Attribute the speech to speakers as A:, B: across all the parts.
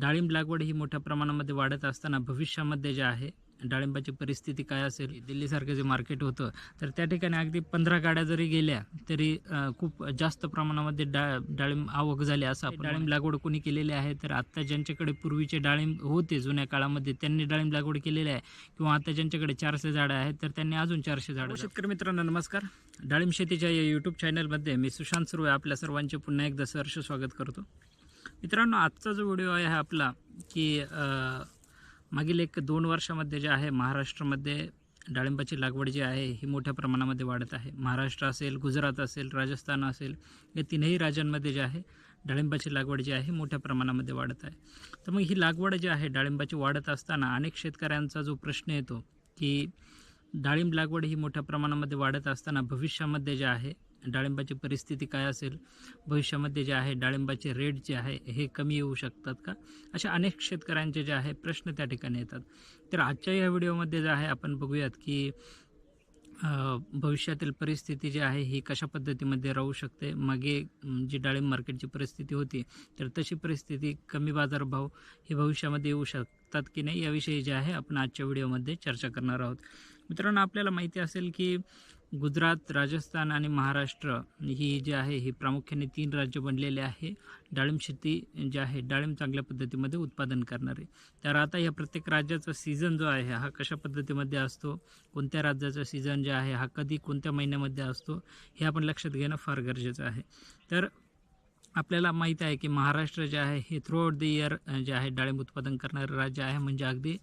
A: डाळिंब लागवड ही मोठ्या प्रमाणामध्ये वाढत असताना भविष्यामध्ये जे आहे डाळिंबाची परिस्थिती काय असेल दिल्लीसारखं जे मार्केट होतं तर त्या ठिकाणी अगदी पंधरा गाड्या जरी गेल्या तरी खूप जास्त प्रमाणामध्ये डा डाळिंब आवक झाली असं आपण डाळिंब लागवड कोणी केलेली आहे तर आत्ता ज्यांच्याकडे पूर्वीचे डाळिंब होते जुन्या काळामध्ये त्यांनी डाळिंब लागवड केलेली आहे. किंवा आता ज्यांच्याकडे चारशे झाडं आहेत तर त्यांनी अजून चारशे झाडं शेतकरी मित्रांनो नमस्कार. डाळिंब शेतीच्या या यूट्यूब चॅनलमध्ये मी सुशांत सुर्वे आपल्या सर्वांचे पुन्हा एकदा सहर्ष स्वागत करतो. मित्रांनो आजचा जो व्हिडिओ आहे हा आपला की मागील एक दोन वर्षामध्ये जे आहे महाराष्ट्रामध्ये डाळिंबाची लागवड जी आहे ही मोठ्या प्रमाणामध्ये वाढत आहे. महाराष्ट्र असेल गुजरात असेल राजस्थान असेल या तीनही राज्यांमध्ये जे आहे डाळिंबाची लागवड जी आहे मोठ्या प्रमाणामध्ये वाढत आहे. तर मग ही लागवड जी आहे डाळिंबाची वाढत असताना अनेक शेतकऱ्यांचा जो प्रश्न येतो की डाळिंब लागवड ही मोठ्या प्रमाणामध्ये वाढत असताना भविष्यामध्ये जे आहे डाळिंबाची परिस्थिती काय असेल? भविष्यामध्ये जे आहे डाळिंबाचे रेट जे आहे हे कमी येऊ शकतात का? अशा अनेक शेतकऱ्यांचे जे आहे प्रश्न त्या ठिकाणी येतात. तर आजच्या या व्हिडिओमध्ये जे आहे आपण बघूयात की भविष्यातील परिस्थिती जी आहे ही कशा पद्धतीमध्ये राहू शकते? मागे जी डाळिंब मार्केटची परिस्थिती होती तर तशी परिस्थिती कमी बाजारभाव हे भविष्यामध्ये येऊ शकतात की नाही? याविषयी जे आहे आपण आजच्या व्हिडिओमध्ये चर्चा करणार आहोत. मित्रांनो आपल्याला माहिती असेल की गुजरात राजस्थान आणि महाराष्ट्र ही जी आहे ही प्रामुख्याने तीन राज्य बनलेले आहे. डाळिंब शेती जी आहे डाळिंब चांगल्या पद्धतीमध्ये उत्पादन करणारे. तर आता या प्रत्येक राज्याचा सीझन जो आहे हा कशा पद्धतीमध्ये असतो? कोणत्या राज्याचा सीझन जे आहे हा कधी कोणत्या महिन्यामध्ये असतो? हे आपण लक्षात घेणं फार गरजेचं आहे. तर आपल्याला माहीत आहे की महाराष्ट्र जे आहे हे थ्रू आउट द इयर जे आहे डाळिंब उत्पादन करणारं राज्य आहे. म्हणजे अगदी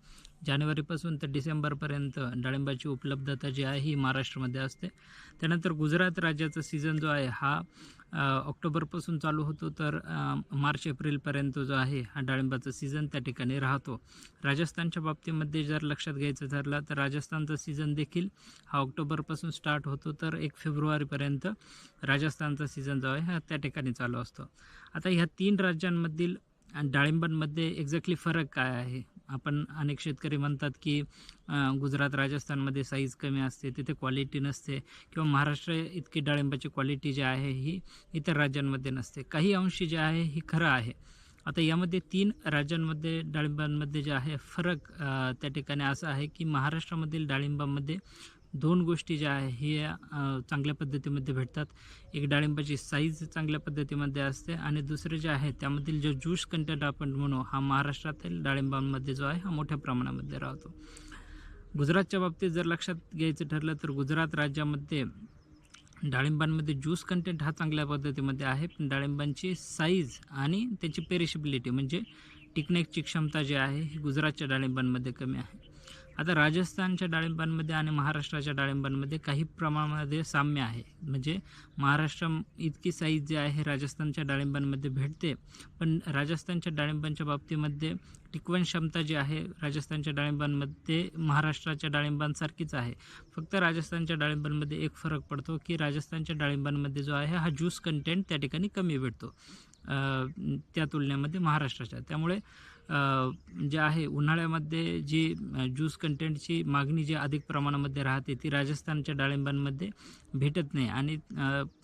A: जानेवारीपासून तर डिसेंबरपर्यंत डाळिंबाची उपलब्धता जी आहे ही महाराष्ट्रामध्ये असते. त्यानंतर गुजरात राज्याचा सीझन जो आहे हा ऑक्टोबरपासून चालू होतो तर मार्च एप्रिलपर्यंत जो आहे हा डाळिंबाचा सीझन त्या ठिकाणी राहतो. राजस्थानच्या बाबतीमध्ये जर लक्षात घ्यायचं ठरलं तर राजस्थानचा सीझन देखील हा ऑक्टोबरपासून स्टार्ट होतो तर एक फेब्रुवारीपर्यंत राजस्थानचा सीझन जो आहे हा त्या ठिकाणी चालू असतो. आता ह्या तीन राज्यांमधील डाळिंबांमध्ये एक्झॅक्टली फरक काय आहे? आपण अनेक शेतकरी म्हणतात की गुजरात राजस्थानमध्ये साईज कमी असते तिथे क्वालिटी नसते किंवा महाराष्ट्र इतकी डाळिंबाची क्वालिटी जी आहे ही इतर राज्यांमध्ये नसते. काही अंशी जे आहे ही खरं आहे. आता यामध्ये तीन राज्यांमध्ये डाळिंबांमध्ये जे आहे फरक त्या ठिकाणी असा आहे की महाराष्ट्रामधील डाळिंबामध्ये दोन गोष्टी ज्या आहे हे चांगल्या पद्धतीमध्ये भेटतात. एक डाळिंबाची साईज चांगल्या पद्धतीमध्ये असते आणि दुसरे जे आहे त्यामधील जो ज्यूस कंटेंट आपण म्हणू हा महाराष्ट्रातील डाळिंबांमध्ये जो आहे हा मोठ्या प्रमाणामध्ये राहतो. गुजरातच्या बाबतीत जर लक्षात घ्यायचं ठरलं तर गुजरात राज्यामध्ये डाळिंबांमध्ये ज्यूस कंटेंट हा चांगल्या पद्धतीमध्ये आहे पण डाळिंबांची साईज आणि त्याची पेरिशिबिलिटी म्हणजे टिकण्याची क्षमता जी आहे ही गुजरातच्या डाळिंबांमध्ये कमी आहे. आता राजस्थानच्या डाळिंबांमध्ये आणि महाराष्ट्राच्या डाळिंबांमध्ये काही प्रमाणामध्ये साम्य आहे. म्हणजे महाराष्ट्र इतकी साईज जी आहे राजस्थानच्या डाळिंबांमध्ये भेटते. पण राजस्थानच्या डाळिंबांच्या बाबतीमध्ये टिकवण क्षमता जी आहे राजस्थानच्या डाळिंबांमध्ये महाराष्ट्राच्या डाळिंबांसारखीच आहे. फक्त राजस्थानच्या डाळिंबांमध्ये एक फरक पडतो की राजस्थानच्या डाळिंबांमध्ये जो आहे हा ज्यूस कंटेंट त्या ठिकाणी कमी भेटतो. त्या तुलनेमध्ये महाराष्ट्राच्या. त्यामुळे जे आहे उन्हाळ्यामध्ये जी ज्यूस कंटेंटची मागणी जी अधिक प्रमाणामध्ये राहते ती राजस्थानच्या डाळिंबांमध्ये भेटत नाही. आणि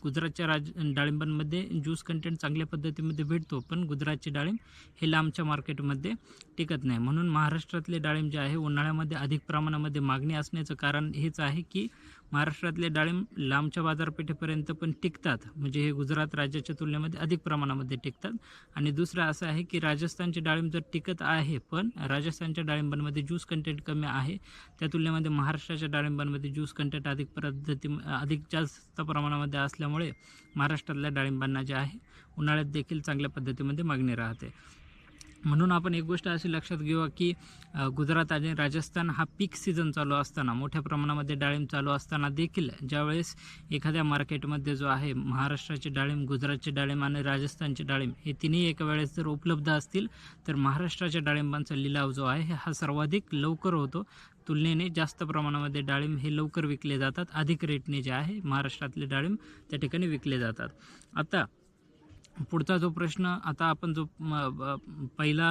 A: गुजरातच्या राज डाळिंबांमध्ये ज्यूस कंटेंट चांगल्या पद्धतीमध्ये भेटतो पण गुजरातची डाळिंब हे लांबच्या मार्केटमध्ये टिकत नाही. म्हणून महाराष्ट्रातले डाळिंब जे आहे उन्हाळ्यामध्ये अधिक प्रमाणामध्ये मागणी असण्याचं कारण हेच आहे की महाराष्ट्रातले डाळिंब लांबच्या बाजारपेठेपर्यंत पण टिकतात. म्हणजे हे गुजरात राज्याच्या तुलनेमध्ये अधिक प्रमाणामध्ये टिकतात. आणि दुसरं असं आहे की राजस्थानचे डाळिंब तर टिकत आहे पण राजस्थानच्या डाळिंबांमध्ये ज्यूस कंटेंट कमी आहे. त्या तुलनेमध्ये महाराष्ट्राच्या डाळिंबांमध्ये ज्यूस कंटेंट अधिक पद्धती अधिक जास्त प्रमाणामध्ये असल्यामुळे महाराष्ट्रातल्या डाळिंबांना जे आहे उन्हाळ्यात देखील चांगल्या पद्धतीमध्ये मागणी राहते. म्हणून आपण एक गोष्ट अशी लक्षात घेऊ की गुजरात आणि राजस्थान हा पीक सीझन चालू असताना मोठ्या प्रमाणामध्ये डाळिंब चालू असताना देखील ज्यावेळेस एखाद्या मार्केटमध्ये जो आहे महाराष्ट्राचे डाळिंब गुजरातचे डाळिंब आणि राजस्थानचे डाळिंब हे तिन्ही एका वेळेस जर उपलब्ध असतील तर महाराष्ट्राच्या डाळिंबांचा लिलाव जो आहे हा सर्वाधिक लवकर होतो. तुलनेने जास्त प्रमाणामध्ये डाळिंब हे लवकर विकले जातात. अधिक रेटने जे आहे महाराष्ट्रातले डाळिंब त्या ठिकाणी विकले जातात. आता पुढचा जो प्रश्न आता आपण जो म, पहिला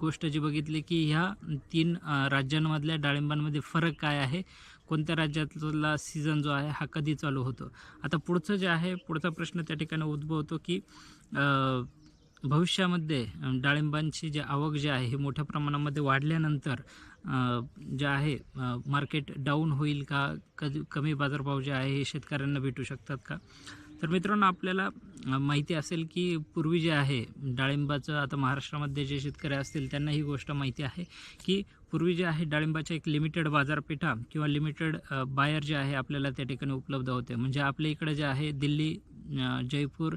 A: गोष्ट जी बघितली की ह्या तीन राज्यांमधल्या डाळिंबांमध्ये फरक काय आहे? कोणत्या राज्यातला सीझन जो आहे हा कधी चालू होतो? आता पुढचं जे आहे पुढचा प्रश्न त्या ठिकाणी उद्भवतो की भविष्यामध्ये डाळिंबांची जी आवक जी आहे ही मोठ्या प्रमाणामध्ये वाढल्यानंतर जे आहे मार्केट डाऊन होईल का? कधी कमी बाजारभाव जे आहे हे शेतकऱ्यांना भेटू शकतात का? तर मित्रांनो आपल्याला माहिती असेल की पूर्वी जे आहे डाळिंबाचं आता महाराष्ट्रामध्ये जे शेतकरी असतील त्यांना ही गोष्ट माहिती आहे की पूर्वी जे आहे डाळिंबाच्या एक लिमिटेड बाजारपेठा किंवा लिमिटेड बायर जे आहे आपल्याला त्या ठिकाणी उपलब्ध होते. म्हणजे आपल्या इकडे जे आहे दिल्ली जयपूर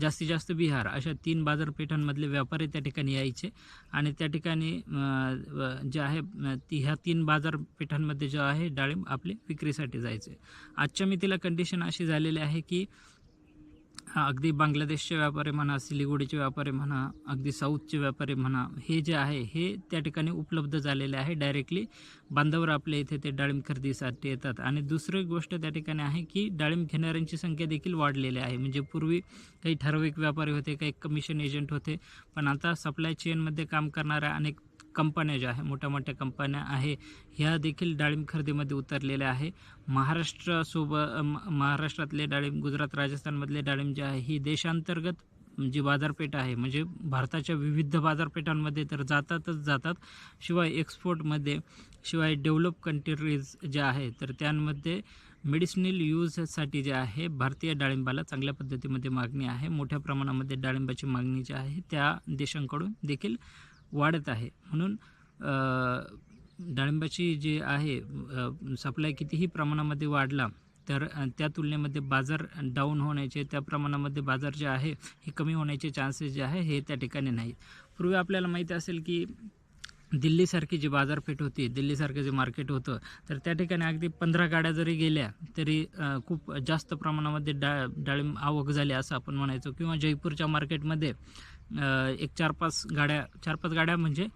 A: जास्तीत जास्त बिहार अशा तीन बाजारपेठांमधले व्यापारी त्या ठिकाणी यायचे. आणि त्या ठिकाणी जे आहे ती ह्या तीन बाजारपेठांमध्ये जो आहे डाळिंब आपले विक्रीसाठी जायचे. आजच्या मितीला कंडिशन अशी झालेली आहे की हा, अगदी बांगलादेशचे व्यापारी म्हणा सिलिगुडीचे व्यापारी म्हणा अगदी साऊथचे व्यापारी म्हणा हे जे आहे हे त्या ठिकाणी उपलब्ध झालेले आहे डायरेक्टली बांधावर आपल्या इथे ते डाळिंब खरेदीसाठी येतात. आणि दुसरी गोष्ट त्या ठिकाणी आहे की डाळिंब घेणाऱ्यांची संख्या देखील वाढलेली आहे. म्हणजे पूर्वी काही ठराविक व्यापारी होते काही कमिशन एजंट होते पण आता सप्लाय चेनमध्ये काम करणाऱ्या अनेक कंपन्या ज्या आहे मोठ्या मोठ्या कंपन्या आहे ह्या देखील डाळिंब खरेदीमध्ये उतरलेल्या आहे. महाराष्ट्रासोबत महाराष्ट्रातले डाळिंब गुजरात राजस्थानमधले डाळिंब जे आहे ही देशांतर्गत जी बाजारपेठ आहे म्हणजे भारताच्या विविध बाजारपेठांमध्ये तर जातातच जातात. शिवाय एक्सपोर्टमध्ये शिवाय डेव्हलप कंट्रीज ज्या आहे तर त्यांमध्ये मेडिसिनल यूजसाठी जे आहे भारतीय डाळिंबाला चांगल्या पद्धतीमध्ये मागणी आहे. मोठ्या प्रमाणामध्ये डाळिंबाची मागणी जी आहे त्या देशांकडून देखील वाढत आहे. म्हणून डाळिंबाची जी आहे सप्लाय कितीही प्रमाणामध्ये वाढला तर त्या तुलनेमध्ये बाजार डाऊन होण्याचे त्या प्रमाणामध्ये बाजार जे आहे हे कमी होण्याचे चान्सेस जे आहे हे त्या ठिकाणी नाहीत. पूर्वी आपल्याला माहिती असेल की दिल्लीसारखी जी बाजारपेठ होती दिल्लीसारखं जे मार्केट होतं तर त्या ठिकाणी अगदी पंधरा गाड्या जरी गेल्या तरी खूप जास्त प्रमाणामध्ये डा डाळिंब आवक झाली असं आपण म्हणायचो. किंवा जयपूरच्या मार्केटमध्ये एक चार पाच गाड्या चार पाच गाड्या म्हणजे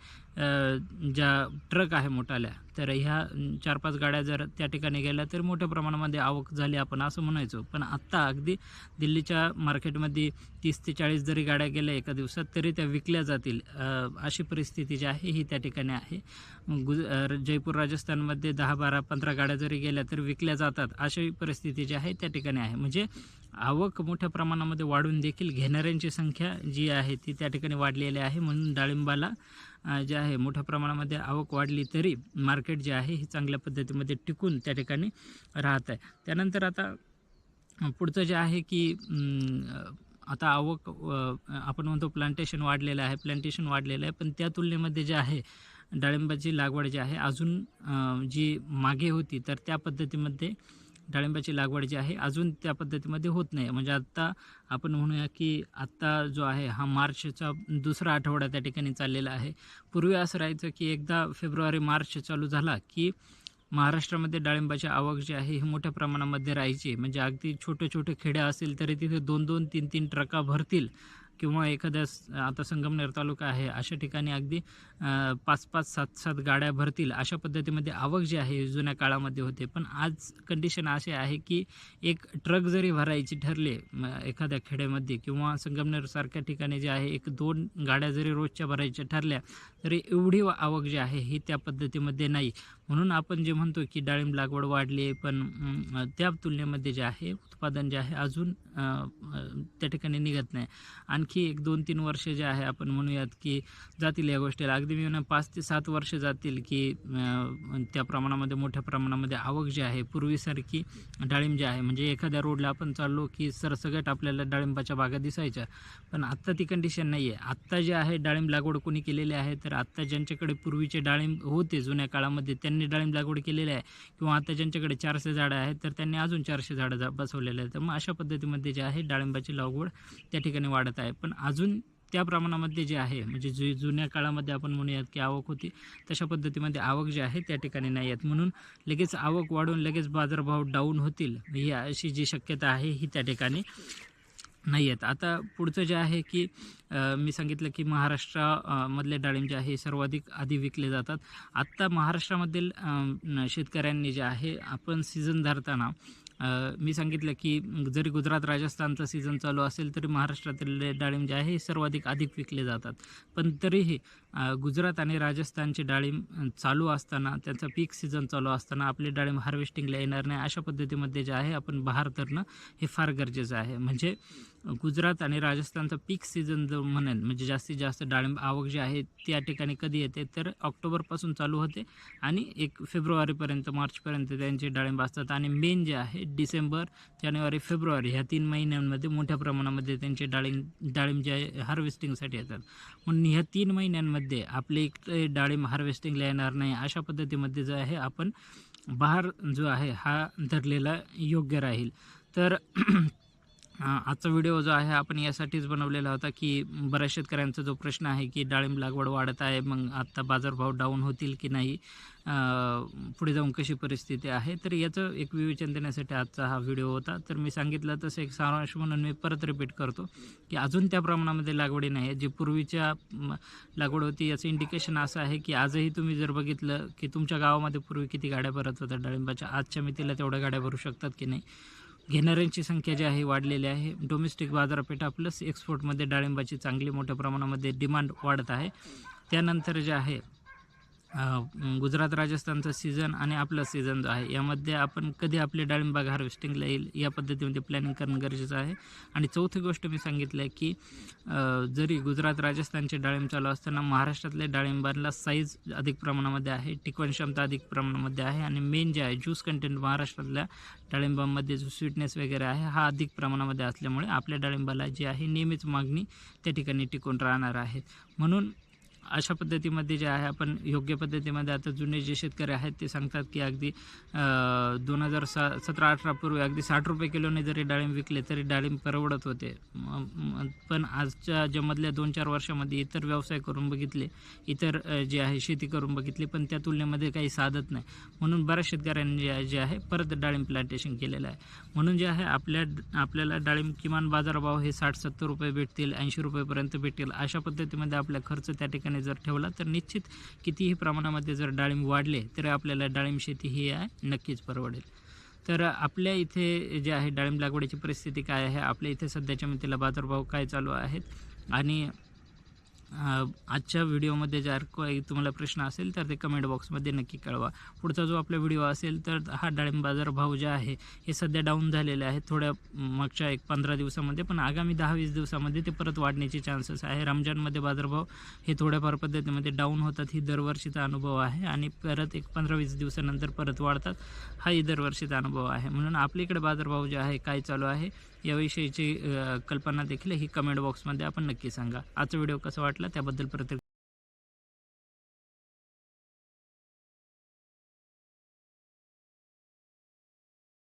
A: ज्या ट्रक आहे मोठाल्या तर ह्या चार पाच गाड्या जर त्या ठिकाणी गेल्या तर मोठ्या प्रमाणामध्ये आवक झाली आपण असं म्हणायचो. पण आत्ता अगदी दिल्लीच्या मार्केटमध्ये तीस ते चाळीस जरी गाड्या गेल्या एका दिवसात तरी त्या विकल्या जातील अशी परिस्थिती जी आहे ही त्या ठिकाणी आहे. गुज जयपूर राजस्थानमध्ये दहा बारा पंधरा गाड्या जरी गेल्या तर विकल्या जातात अशी परिस्थिती जी आहे त्या ठिकाणी आहे. म्हणजे आवक मोठ्या प्रमाणामध्ये वाढून देखील घेणाऱ्यांची संख्या जी आहे ती त्या ठिकाणी वाढलेली आहे. म्हणून डाळिंबाला जे आहे मोठ्या प्रमाणामध्ये आवक वाढली तरी मार्केट जे आहे हे चांगल्या पद्धतीमध्ये टिकून त्या ठिकाणी राहत आहे. त्यानंतर आता पुढचं जे आहे की आता आवक आपण म्हणतो प्लांटेशन वाढलेलं आहे प्लांटेशन वाढलेलं आहे. पण त्या तुलनेमध्ये जे आहे डाळिंबाची लागवड जी आहे अजून जी मागे होती तर त्या पद्धतीमध्ये डाळिंबाची लागवड जी आहे अजून त्या पद्धतीमध्ये होत नाही. म्हणजे आत्ता आपण म्हणूया की आत्ता जो आहे हा मार्चचा दुसरा आठवडा त्या ठिकाणी चाललेला आहे. पूर्वी असं राहायचं की एकदा फेब्रुवारी मार्च चालू झाला की महाराष्ट्रामध्ये डाळिंबाची आवक जी आहे ही मोठ्या प्रमाणामध्ये राहायची. म्हणजे अगदी छोटे छोटे खेडे असेल तरी तिथे दोन दोन तीन तीन ट्रका भरतील. किंवा एखाद्या आता संगमनेर तालुका आहे अशा ठिकाणी अगदी पाच पाच सात सात गाड्या भरतील अशा पद्धतीमध्ये आवक जी आहे जुन्या काळामध्ये होते. पण आज कंडिशन असे आहे की एक ट्रक जरी भरायची ठरले एखाद्या खेड्यामध्ये किंवा संगमनेरसारख्या ठिकाणी जे आहे एक दोन गाड्या जरी रोजच्या भरायच्या ठरल्या तरी एवढी आवक जी आहे ही त्या पद्धतीमध्ये नाही. म्हणून आपण जे म्हणतो की डाळिंब लागवड वाढली आहे पण त्या तुलनेमध्ये जे आहे उत्पादन जे आहे अजून त्या ठिकाणी निघत नाही. आणि आणखी एक दोन तीन वर्ष जे आहे आपण म्हणूयात की जातील या गोष्टीला. अगदी मी पाच ते सात वर्ष जातील की म्हणजे त्या प्रमाणामध्ये मोठ्या प्रमाणामध्ये आवक जी आहे पूर्वीसारखी डाळिंब जे आहे म्हणजे एखाद्या रोडला आपण चाललो की सरसगट आपल्याला डाळिंबाच्या बागा दिसायच्या. पण आत्ता ती कंडिशन नाही आहे आत्ता जे आहे डाळिंब लागवड कोणी केलेली आहे तर आत्ता ज्यांच्याकडे पूर्वीचे डाळिंब होते जुन्या काळामध्ये त्यांनी डाळिंब लागवड केलेली आहे. किंवा आता ज्यांच्याकडे चारशे झाडं आहेत तर त्यांनी अजून चारशे झाडं जा बसवलेले आहेत. तर मग अशा पद्धतीमध्ये जे आहे डाळिंबाची लागवड त्या ठिकाणी वाढत आहे. पण अजून त्या प्रमाणामध्ये जे आहे म्हणजे जु जुन्या काळामध्ये आपण म्हणूयात की आवक होती तशा पद्धतीमध्ये आवक जी आहे त्या ठिकाणी नाही आहेत म्हणून लगेच आवक वाढून लगेच बाजारभाव डाऊन होतील ही अशी जी शक्यता आहे ही त्या ठिकाणी नाही आहेत आता पुढचं जे आहे की मी सांगितलं की महाराष्ट्रामधले डाळिंब जे आहे सर्वाधिक आधी विकले जातात. आत्ता महाराष्ट्रामधील शेतकऱ्यांनी जे आहे आपण सीझन धरताना मी सांगितलं की जरी गुजरात राजस्थानचा सीझन चालू असेल तरी महाराष्ट्रातील डाळिंब जे आहे हे सर्वाधिक अधिक विकले जातात. पण तरीही गुजरात आणि राजस्थानचे डाळिंब चालू असताना त्यांचा पीक सीझन चालू असताना आपले डाळिंब हार्वेस्टिंगला येणार नाही अशा पद्धतीमध्ये जे आहे आपण बहार करणं हे फार गरजेचं आहे. म्हणजे गुजरात आणि राजस्थानचा पीक सीझन जो म्हणेल म्हणजे जास्तीत जास्त डाळिंब आवक जी आहे त्या ठिकाणी कधी येते? तर ऑक्टोबरपासून चालू होते आणि एक फेब्रुवारीपर्यंत मार्चपर्यंत त्यांचे डाळिंब असतात. आणि मेन जे आहे डिसेंबर जानेवारी फेब्रुवारी ह्या तीन महिन्यांमध्ये मोठ्या प्रमाणामध्ये त्यांचे डाळिंब डाळिंब जे आहे हार्वेस्टिंगसाठी येतात. म्हणून ह्या तीन महिन्यांमध्ये आपले इकडे डाळिंब हार्वेस्टिंगला येणार नाही अशा पद्धतीमध्ये जो आहे आपण बहार जो आहे हा धरलेला योग्य राहील. तर आजचा व्हिडिओ जो आहे आपण यासाठीच बनवलेला होता की बऱ्याच शेतकऱ्यांचा जो प्रश्न आहे की डाळिंब लागवड वाढत आहे मग आत्ता बाजारभाव डाऊन होतील की नाही पुढे जाऊन कशी परिस्थिती आहे? तर याचं एक विवेचन देण्यासाठी आजचा हा व्हिडिओ होता. तर मी सांगितलं तसं एक सारांश म्हणून मी परत रिपीट करतो की अजून त्या प्रमाणामध्ये लागवडी नाही आहे. जी पूर्वीच्या लागवड होती याचं इंडिकेशन असं आहे की आजही तुम्ही जर बघितलं की तुमच्या गावामध्ये पूर्वी किती गाड्या भरत होत्या डाळिंबाच्या आजच्या मितीला तेवढ्या गाड्या भरू शकतात की नाही? घेणाऱ्यांची संख्या जी आहे वाढलेली आहे. डोमेस्टिक बाजारपेठा प्लस एक्सपोर्टमध्ये डाळिंबाची चांगली मोठ्या प्रमाणामध्ये डिमांड वाढत आहे. त्यानंतर जे आहे गुजरात राजस्थानचा सीझन आणि आपला सीझन जो आहे यामध्ये आपण कधी आपले डाळिंबाग हार्वेस्टिंगला येईल या पद्धतीमध्ये प्लॅनिंग करणं गरजेचं आहे. आणि चौथी गोष्ट मी सांगितलं आहे की जरी गुजरात राजस्थानचे डाळिंब चालू असताना महाराष्ट्रातल्या डाळिंबाला साईज अधिक प्रमाणामध्ये आहे टिकवण क्षमता अधिक प्रमाणामध्ये आहे आणि मेन जे आहे ज्यूस कंटेंट महाराष्ट्रातल्या डाळिंबामध्ये जो स्वीटनेस वगैरे आहे हा अधिक प्रमाणामध्ये असल्यामुळे आपल्या डाळिंबाला जी आहे नेहमीच मागणी त्या ठिकाणी टिकून राहणार आहे. म्हणून अशा पद्धतीमध्ये जे आहे आपण योग्य पद्धतीमध्ये आता जुने जे शेतकरी आहेत ते सांगतात की अगदी दोन हजार सा सतरा अठरापूर्वी अगदी साठ रुपये किलोने जरी डाळिंब विकले तरी डाळिंब परवडत होते. पण आजच्या ज्यामधल्या दोन चार वर्षामध्ये इतर व्यवसाय करून बघितले इतर जे आहे शेती करून बघितली पण त्या तुलनेमध्ये काही साधत नाही. म्हणून बऱ्याच शेतकऱ्यांनी जे जे आहे परत डाळिंब प्लांटेशन केलेलं आहे. म्हणून जे आहे आपल्या आपल्याला डाळिंब किमान बाजारभाव हे साठ सत्तर रुपये भेटतील ऐंशी रुपयेपर्यंत भेटतील अशा पद्धतीमध्ये आपला खर्च त्या ठिकाणी जर ठेवला तर निश्चित कितीही प्रमाणामध्ये जर डाळिंब वाढले तर आपल्याला डाळिंब शेती ही आहे नक्कीच परवडेल. तर आपल्या इथे जे आहे डाळिंब लागवडीची परिस्थिती काय आहे? आपल्या इथे सध्याच्या मितीला बाजारभाव काय चालू आहेत? आणि आजच्या व्हिडिओमध्ये जर काही तुम्हाला प्रश्न असेल तर ते कमेंट बॉक्समध्ये नक्की कळवा. पुढचा जो आपला व्हिडिओ असेल तर हा डाळिंब बाजार भाव जे आहे हे सध्या डाऊन झालेले आहे. थोड्या मागच्या एक पंधरा दिवसामध्ये पण आगामी दहा वीस दिवसामध्ये ते परत वाढण्याचे चान्सेस आहे. रमजानमध्ये बाजारभाव हे थोड्याफार पद्धतीमध्ये डाऊन होतात ही दरवर्षीचा अनुभव आहे. आणि परत एक पंधरा वीस दिवसानंतर परत वाढतात हाही दरवर्षीचा अनुभव आहे. म्हणून आपल्या इकडे बाजारभाव जे आहे काय चालू आहे? याविषयीची कल्पना देखील ही कमेंट बॉक्समध्ये आपण नक्की सांगा. आजचा व्हिडिओ कसा वाटला? त्याबद्दल प्रत्येक